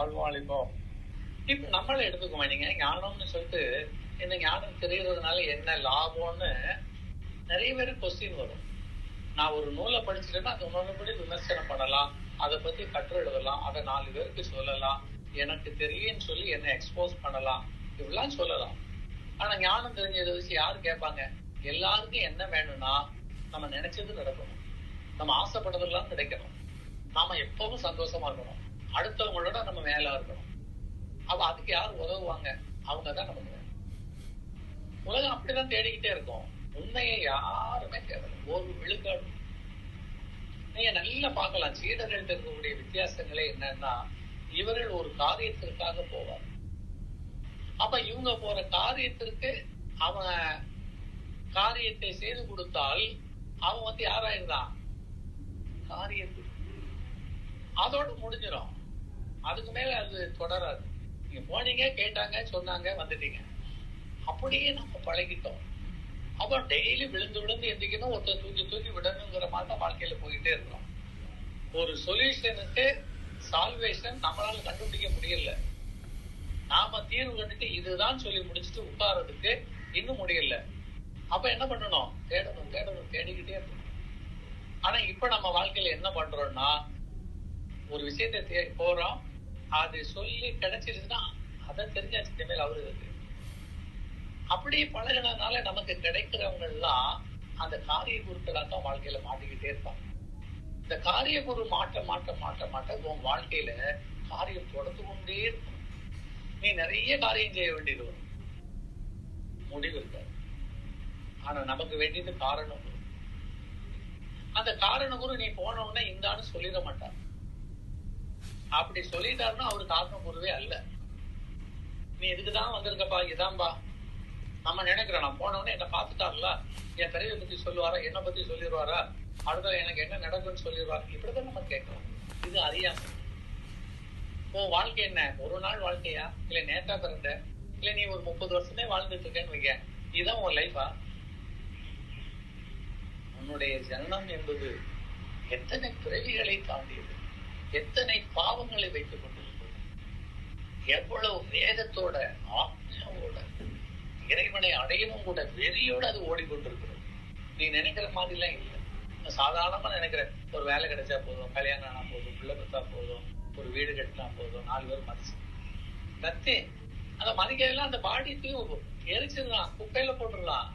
வாழ்வாளிப்போம் இப்ப நம்மளை எடுத்துக்கோங்க நீங்க ஞானம்னு சொல்லிட்டு இந்த ஞானம் தெரியறதுனால என்ன லாபம்னு நிறைய பேர் கொஸ்டின் வரும். நான் ஒரு நூலை படிச்சுட்டேன்னா அந்த நூலை படி விமர்சனம் பண்ணலாம். அதை பத்தி கற்று எழுதலாம். அதை நாலு பேருக்கு சொல்லலாம். எனக்கு தெரியும்னு சொல்லி என்ன எக்ஸ்போஸ் பண்ணலாம். இப்படிலாம் சொல்லலாம். ஆனா ஞானம் தெரிஞ்சதை வச்சு யாரு கேட்பாங்க? எல்லாருக்கும் என்ன வேணும்னா நம்ம நினைச்சது நடக்கணும். நம்ம ஆசைப்பட்டதெல்லாம் கிடைக்கணும். நாம எப்பவும் சந்தோஷமா இருக்கணும். அடுத்தவங்களோட நம்ம மேல இருக்கணும். அப்ப அதுக்கு யார் உதவுவாங்க? அவங்க தான் நமக்கு உலகம் அப்படிதான் தேடிக்கிட்டே இருக்கும். உண்மையை யாருமே தேடல. ஒரு விழுக்காடு நீங்க நல்லா பார்க்கலாம். சீடர்கள் இருக்கக்கூடிய வித்தியாசங்களே என்னன்னா இவர்கள் ஒரு காரியத்திற்காக போவார். அப்ப இவங்க போற காரியத்திற்கு அவன் காரியத்தை செய்து கொடுத்தால் அவன் வந்து யாராயிருந்தான் காரியத்துக்கு. அதோட முடிஞ்சிடும் அதுக்கு மேல அது தொடராது. நீங்க போனீங்க கேட்டாங்க சொன்னாங்க வந்துட்டீங்க. அப்படியே நம்ம பழகிட்டோம். அப்புறம் டெய்லி விழுந்து விழுந்து எந்திக்கணும் ஒருத்தர் தூக்கி தூக்கி விடணுங்கிற மாதிரி தான் வாழ்க்கையில போயிட்டே இருக்கிறோம். ஒரு சொல்யூஷனுக்கு சால்வேஷன் நம்மளால கண்டுபிடிக்க முடியல. நாம தீர்வு கண்டுட்டு இதுதான் சொல்லி முடிச்சுட்டு உட்கார்றதுக்கு இன்னும் முடியல. அப்ப என்ன பண்ணணும்? தேடணும் தேடணும் தேடிக்கிட்டே இருக்கணும். ஆனா இப்ப நம்ம வாழ்க்கையில என்ன பண்றோம்னா ஒரு விஷயத்தை தே போறோம். அது சொல்லி கிடைச்சிருச்சுன்னா அதை தெரிஞ்சாச்சு இனிமேல் அவரு இருக்கு. அப்படி பழகினதுனால நமக்கு கிடைக்கிறவங்க எல்லாம் அந்த காரிய குருக்களாக தான் வாழ்க்கையில மாட்டிக்கிட்டே இருப்பாங்க. இந்த காரிய குரு மாட்ட மாட்ட மாட்ட மாட்ட உன் வாழ்க்கையில காரியம் தொடர்ந்து கொண்டே இருக்கும். நீ நிறைய காரியம் செய்ய வேண்டியது வரும். முடிவு இருக்காது. ஆனா நமக்கு வேண்டியது காரணம் அந்த காரண குரு நீ போன உடனே இந்தான்னு சொல்லிட மாட்டாங்க அப்படி சொல்லிட்டாருன்னா அவரு காரண குருவே அல்ல. நீ இதுக்குதான் வந்திருக்கப்பா இதான்பா. நம்ம நினைக்கிறோம் நான் போன என்ன பார்த்துட்டார்ல என் பிறவை பத்தி சொல்லுவாரா? என்ன பத்தி சொல்லிடுவாரா அடுத்த எனக்கு என்ன நடக்கும்னு சொல்லிடுவாரு இப்படிதான் நம்ம கேட்கலாம் இது அறியாம. உன் வாழ்க்கை என்ன? ஒரு நாள் வாழ்க்கையா? இல்ல நேத்தா பிறந்த? இல்ல நீ ஒரு முப்பது வருஷமே வாழ்ந்துட்டு இருக்கேன்னு வைக்க இதுதான் உன் லைஃபா உன்னுடைய ஜனனம் என்பது எத்தனை பிறவிகளை தாண்டியது? எத்தனை பாவங்களை வைத்துக் கொண்டிருக்கிறோம்? எவ்வளவு வேகத்தோட ஆத்மாவோட இறைவனை அடையவும் கூட வெறியோட அது ஓடிக்கொண்டிருக்கிறோம். நீ நினைக்கிற மாதிரி எல்லாம் இல்லை சாதாரணமா நினைக்கிற ஒரு வேலை கிடைச்சா போதும் கல்யாணம் ஆனா போதும் பிள்ளை பெற்றா போதும் ஒரு வீடு கட்டினா போதும் நாலு பேர் மதிச்சு. கத்தி அந்த மதிக்கையெல்லாம் அந்த பாடி தூக்கி எரிச்சிடலாம் குப்பையில போட்டுடலாம்.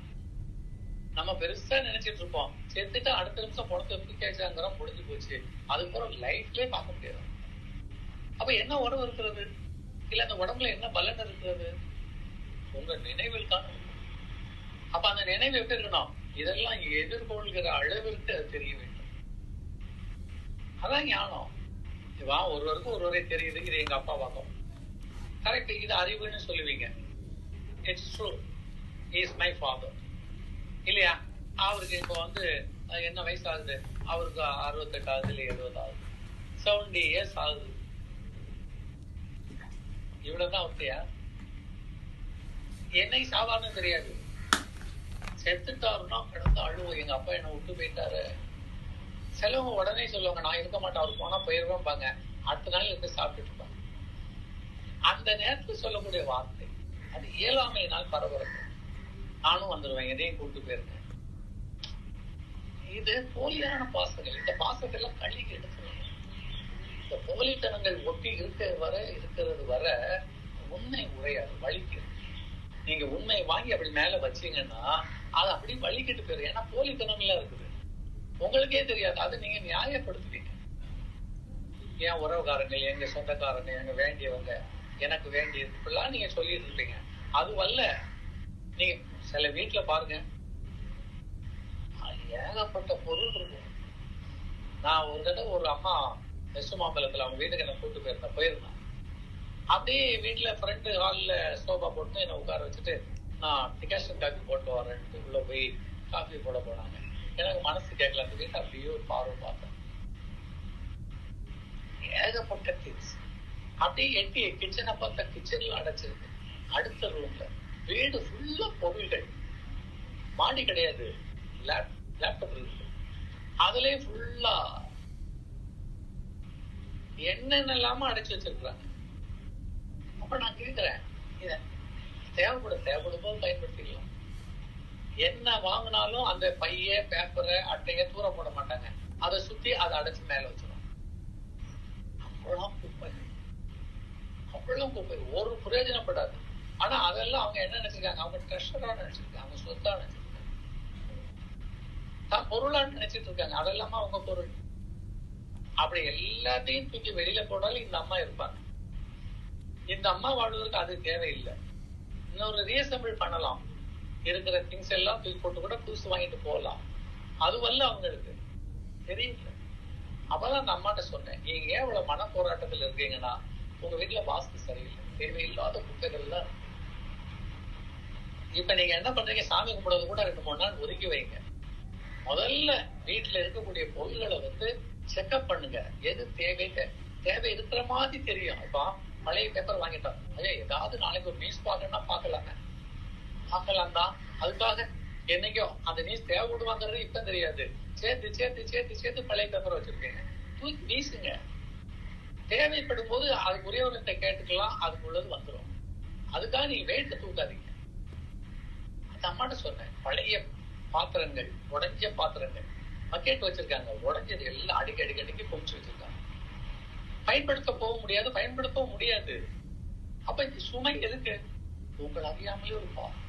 நம்ம பெருசா நினைச்சிட்டு இருப்போம். செத்துட்டு அடுத்த நிமிஷம் பணத்தை தூக்கியாச்சாங்கிறோம் முடிஞ்சு போச்சு. அதுக்கப்புறம் லைஃப்லயே பார்க்க முடியாது. அப்ப என்ன உடம்பு இருக்கிறது? இல்ல அந்த உடம்புல என்ன பலன் இருக்கிறது? உங்க நினைவில் தான் அப்ப அந்த நினைவு எப்படி இருக்கணும்? இதெல்லாம் எதிர்கொள்கிற அளவிற்கு அது தெரிய வேண்டும். அதான் ஞானம். வா ஒருவருக்கு ஒருவரை தெரியுது. இது எங்க அப்பா வாக்கம் கரெக்ட் இது அறிவுன்னு சொல்லுவீங்க. It's true is my father இல்லையா? அவருக்கு இப்போ வந்து என்ன வயசு ஆகுது? அவருக்கு அறுபத்தெட்டு ஆகுது இல்லை எழுபது ஆகுது. செவன்டி இயர்ஸ் ஆகுது. இவ்வளவுதான் அவர்த்தையா என்னை சாதாரண தெரியாது. செத்துட்டாருன்னா கிடந்து அழுவோம். எங்க அப்பா என்ன விட்டு போயிட்டாரு. சிலவங்க உடனே சொல்லுவாங்க நான் இருக்க மாட்டேன் அவர் போனா போயிருவேன்பாங்க. அடுத்த நாள் இருந்து சாப்பிட்டுட்டு இருப்பாங்க. அந்த நேரத்துல சொல்லக்கூடிய வார்த்தை அது இயலாமையினால் பரபரப்பு. நானும் வந்துடுவேன் எதையும் கூட்டு போயிருக்கேன். இது போலியான பாசங்கள். இந்த பாசத்தை எல்லாம் கழுகி எடுத்துருவாங்க இந்த போலித்தனங்கள் ஒட்டி இருக்கிற வர இருக்கிறது வர உண்மை உரையாது வலிக்கு நீங்க உண்மையை வாங்கி அப்படி மேல வச்சீங்கன்னா அது அப்படி வலிக்கிட்டு போயிரு ஏன்னா போலித்தனம் எல்லாம் இருக்குது. உங்களுக்கே தெரியாது. அது நீங்க நியாயப்படுத்துவீங்க என் உறவுக்காரங்க எங்க சொந்தக்காரங்க எங்க வேண்டியவங்க எனக்கு வேண்டியது இப்படிலாம் நீங்க சொல்லிட்டு இருப்பீங்க. அது வல்ல நீங்க சில வீட்டுல பாருங்க. ஏகப்பட்ட பொருள் இருக்கும் நான் ஒரு தடவை ஒரு அம்மா வெசுமாம்பலத்துல அவங்க வீட்டுக்கு என்ன கூட்டு போயிருந்தேன் போயிருந்தேன் அப்படியே வீட்டுல ஃப்ரண்ட் ஹால்ல சோஃபா போட்டு என்ன உட்கார வச்சுட்டு நான் டிகாஷன் காஃபி போட்டு வரேன்ட்டு உள்ள போய் காஃபி போட போனாங்க. எனக்கு மனசு கேட்கல. அந்த வீட்டு அப்படியே ஒரு பார்வை பார்த்தேன். ஏகப்பட்ட திங்ஸ் அப்படியே எட்டி கிச்சனை பார்த்தா கிச்சன்ல அடைச்சிருக்கு. அடுத்த ரூம்ல வீடு பொருள்கள். மாடி கிடையாது. லேப்டாப் இருக்கு. அதுலயே ஃபுல்லா என்னென்னலாம அடைச்சு வச்சிருக்கிறாங்க. அப்ப நான் கேட்கிறேன் இத தேவைப்படும் தேவைப்படும் போது பயன்படுத்திக்கலாம். என்ன வாங்கினாலும் அந்த பைய பேப்பரை அட்டைய தூர போட மாட்டாங்க. அதை சுத்தி அதை அடைச்சு மேல வச்சிடும் அவ்வளவு குப்பை. அவ்வளவு குப்பை. ஒரு பிரயோஜனப்படாது. ஆனா அதெல்லாம் அவங்க என்ன நினைச்சிருக்காங்க? அவங்க ட்ரெஷரா நினைச்சிருக்காங்க. அவங்க சொத்தா நினைச்சிருக்காங்க. தான் நினைச்சிட்டு இருக்காங்க. அதெல்லாமா அவங்க பொருள். அப்படி எல்லாத்தையும் தூக்கி வெளியில போனாலும் இந்த அம்மா இருப்பாங்க. இந்த அம்மா வாழ்வதற்கு அது தேவையில்லை. இன்னொரு ரீசம்பிள் பண்ணலாம். இருக்கிற திங்ஸ் எல்லாம் தூக்கி போட்டு கூட புதுசு வாங்கிட்டு போகலாம். அது வரல அவங்களுக்கு. தெரியல. அப்பதான் அந்த அம்மாட்ட சொன்னேன். நீங்க ஏன் இவ்வளவு மன போராட்டத்துல இருக்கீங்கன்னா உங்க வீட்டுல வாஸ்து சரியில்லை. தேவையில்லாத குப்பைகள் இருக்கு. இப்ப நீங்க என்ன பண்றீங்க? சாமி கும்பிடுறது கூட ரெண்டு மூணு நாள் ஒதுக்கி வைங்க. முதல்ல வீட்டுல இருக்கக்கூடிய பொருள்களை வந்து செக்அப் பண்ணுங்க. எது தேவை? தேவை இருக்கிற மாதிரி தெரியும். இப்போ பழைய பேப்பர் வாங்கிட்டோம். ஐயா ஏதாவது நாளைக்கு ஒரு நியூஸ் பார்க்கணும்னா பார்க்கலாங்க பார்க்கலாம். தான் அதுக்காக என்னைக்கோ அந்த நியூஸ் தேவைப்படுவாங்கிறது இப்ப தெரியாது. சேர்த்து சேர்த்து சேர்த்து சேர்த்து பழைய பேப்பர் வச்சிருக்கீங்க தூக்கி வீசுங்க. தேவைப்படும் போது அதுக்குரியவர்கிட்ட கேட்டுக்கலாம். அதுக்குள்ளது வந்துடும் அதுக்காக நீங்க வெயிட்ட தூக்காதீங்க. அம்மாட்ட சொன்னேன். பழைய பாத்திரங்கள் உடஞ்ச பாத்திரங்கள். பக்கெட் வச்சிருக்காங்க. உடஞ்சது எல்லாம் அடிக்க அடிக்க அடிக்க குமிச்சு வச்சிருக்காங்க. பயன்படுத்த போக முடியாது பயன்படுத்தவும் முடியாது. அப்ப இந்த சுமை எதுக்கு? உங்களை அறியாமலே ஒரு பாவம்.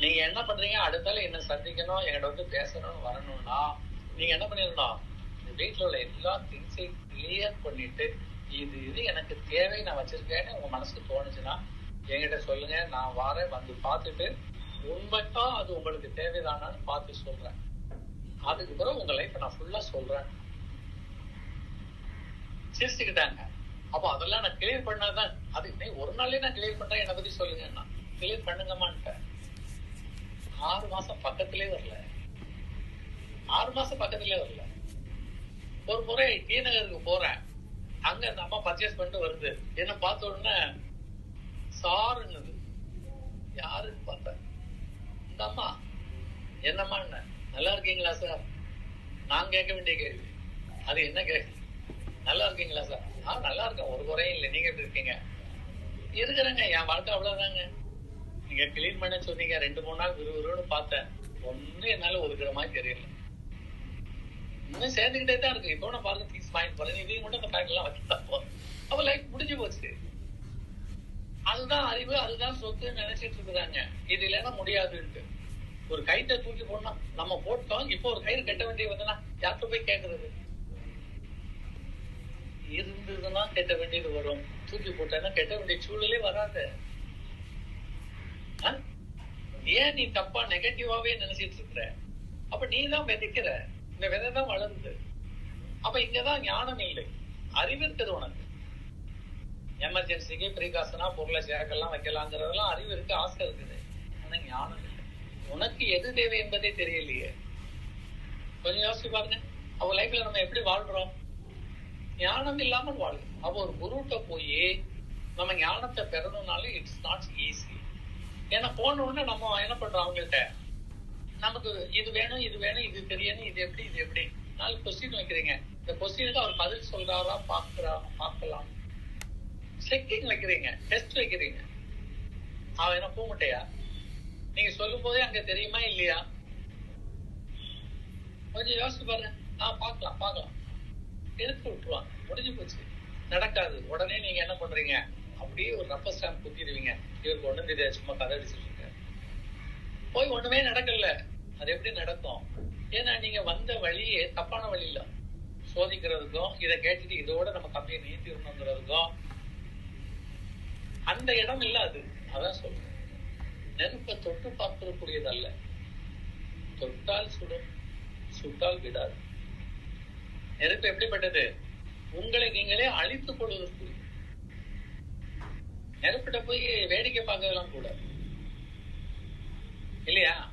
நீங்க என்ன பண்றீங்க? அடுத்தால என்ன சந்திக்கணும்? என்கிட்ட வந்து பேசணும்னு வரணும்னா நீங்க என்ன பண்ணிடணும் வீட்டுல உள்ள எல்லா திங்ஸையும் கிளியர் பண்ணிட்டு இது இது எனக்கு தேவை நான் வச்சிருக்கேன்னு உங்க மனசுக்கு தோணுச்சுன்னா என்கிட்ட சொல்லுங்க. நான் வரேன் வந்து பார்த்துட்டு உண்மைதான் அது உங்களுக்கு தேவைதானான்னு பார்த்து சொல்றேன். அதுக்கு பிறகு உங்க லைஃப் நான் ஃபுல்லா சொல்றேன். சிரிச்சுக்கிட்டாங்க. அப்போ அதெல்லாம் நான் கிளியர் பண்ணாதான். அது ஒரு நாள்லயே நான் கிளியர் பண்றேன் என்னை பத்தி சொல்லுங்கன்னா கிளியர் பண்ணுங்கம்மான்ட்டேன் ஆறு மாசம் பக்கத்திலே வரல. ஆறு மாசம் பக்கத்திலே வரல. ஒரு முறை டி நகருக்கு போறேன். அங்க அந்த அம்மா பர்ச்சேஸ் பண்ணிட்டு வருது. என்ன பார்த்த உடனே சாருன்னு யாருன்னு பார்த்தேன். ஆமா என்னம்மா என்ன? நல்லா இருக்கீங்களா சார்? நான் கேட்க வேண்டிய கேள்வி. அது என்ன கேள்வி? நல்லா இருக்கீங்களா சார்? ஆ நல்லா இருக்கேன் ஒரு குறையும் இல்லை. நீங்க எப்படி இருக்கீங்க? இருக்கிறேங்க என் வாழ்க்கை அவ்வளவுதாங்க. நீங்க கிளீன் பண்ண சொன்னீங்க ரெண்டு மூணு நாள் விறுவிறுன்னு பார்த்தேன். ஒண்ணும் என்னால ஒதுக்குற மாதிரி தெரியல. இன்னும் சேர்ந்துகிட்டே தான் இருக்கு. இப்போ நான் பாருங்க தீஸ் வாங்கிட்டு போறேன். இதையும் மட்டும் அந்த பேக்கெல்லாம் வச்சுட்டா போதும் அப்ப லைஃப் முடிஞ்சு போச்சு. அதுதான் அறிவு அதுதான் சொத்து நினைச்சிட்டு இருக்கிறாங்க. இது இல்லைன்னா முடியாதுன்ட்டு ஒரு கயிற்றை தூக்கி போடணும் நம்ம போட்டோம் இப்போ ஒரு கயிறு கட்ட வேண்டிய வந்தனா யார்கிட்ட போய் கேக்குறது? இருந்ததுன்னா கட்ட வேண்டியது வரும். தூக்கி போட்டேன்னா கட்ட வேண்டிய சூழலே வராது. ஏன் நீ தப்பா நெகட்டிவாவே நினைச்சிட்டு இருக்கிற? அப்ப நீ தான் விதைக்கிற. இந்த விதை தான் வளருது. அப்ப இங்கதான் ஞானம் இல்லை. அறிவு இருக்குது உனக்கு. எமர்ஜென்சிக்கு பிரிகாசனா பொருளை சேர்க்கலாம் வைக்கலாங்கிறதெல்லாம் அறிவு இருக்கு ஆசை இருக்குது. ஆனா ஞானம் இல்லை. உனக்கு எது தேவை என்பதே தெரியலையே. கொஞ்சம் யோசிச்சு பாருங்க. அவ லைஃப்ல நம்ம எப்படி வாழ்றோம்? ஞானம் இல்லாமல் வாழும் அப்ப ஒரு குருட்ட போய் நம்ம ஞானத்தை பெறணும்னாலும் இட்ஸ் நாட் ஈஸி ஏன்னா போன உடனே நம்ம என்ன பண்றோம் அவங்கள்ட்ட? நமக்கு இது வேணும் இது வேணும் இது தெரியணும் இது எப்படி இது எப்படி? நாலு கொஸ்டின் வைக்கிறீங்க. இந்த கொஸ்டினுக்கு அவர் பதில் சொல்றாரா பாக்குறா பார்க்கலாம். செக்கிங் வைக்கிறீங்க டெஸ்ட் வைக்கிறீங்க. அவன் என்ன போக மாட்டேயா? நீங்க சொல்லும் போதே அங்க தெரியுமா இல்லையா? கொஞ்சம் யோசிச்சு பாருங்க. ஆ பாக்கலாம் பாக்கலாம் எடுத்து விட்டுருவாங்க முடிஞ்சு போச்சு. நடக்காது. உடனே நீங்க என்ன பண்றீங்க? அப்படியே ஒரு ரப்பர் ஸ்டாம்ப் குத்திடுவீங்க. இவருக்கு ஒண்ணும் தெரியாது. சும்மா கதை அடிச்சிட்டு இருக்காரு போய் ஒண்ணுமே நடக்கல. அது எப்படி நடக்கும்? ஏன்னா நீங்க வந்த வழியே தப்பான வழியில சோதிக்கிறதுக்கும் இதை கேட்டுட்டு இதோட நம்ம கம்மியை நீட்டிடணுங்கிறதுக்கும் அந்த இடம் இல்ல அது. அதான் சொல்றேன். நெருப்பை தொட்டு பார்க்கக்கூடியது அல்ல தொட்டால் சுடும் சுட்டால் விடாது. நெருப்பு எப்படிப்பட்டது? உங்களை நீங்களே அழித்துக் கொள்வதற்கு. நெருப்பிட்ட போய் வேடிக்கை பார்க்கலாம் கூட. இல்லையா?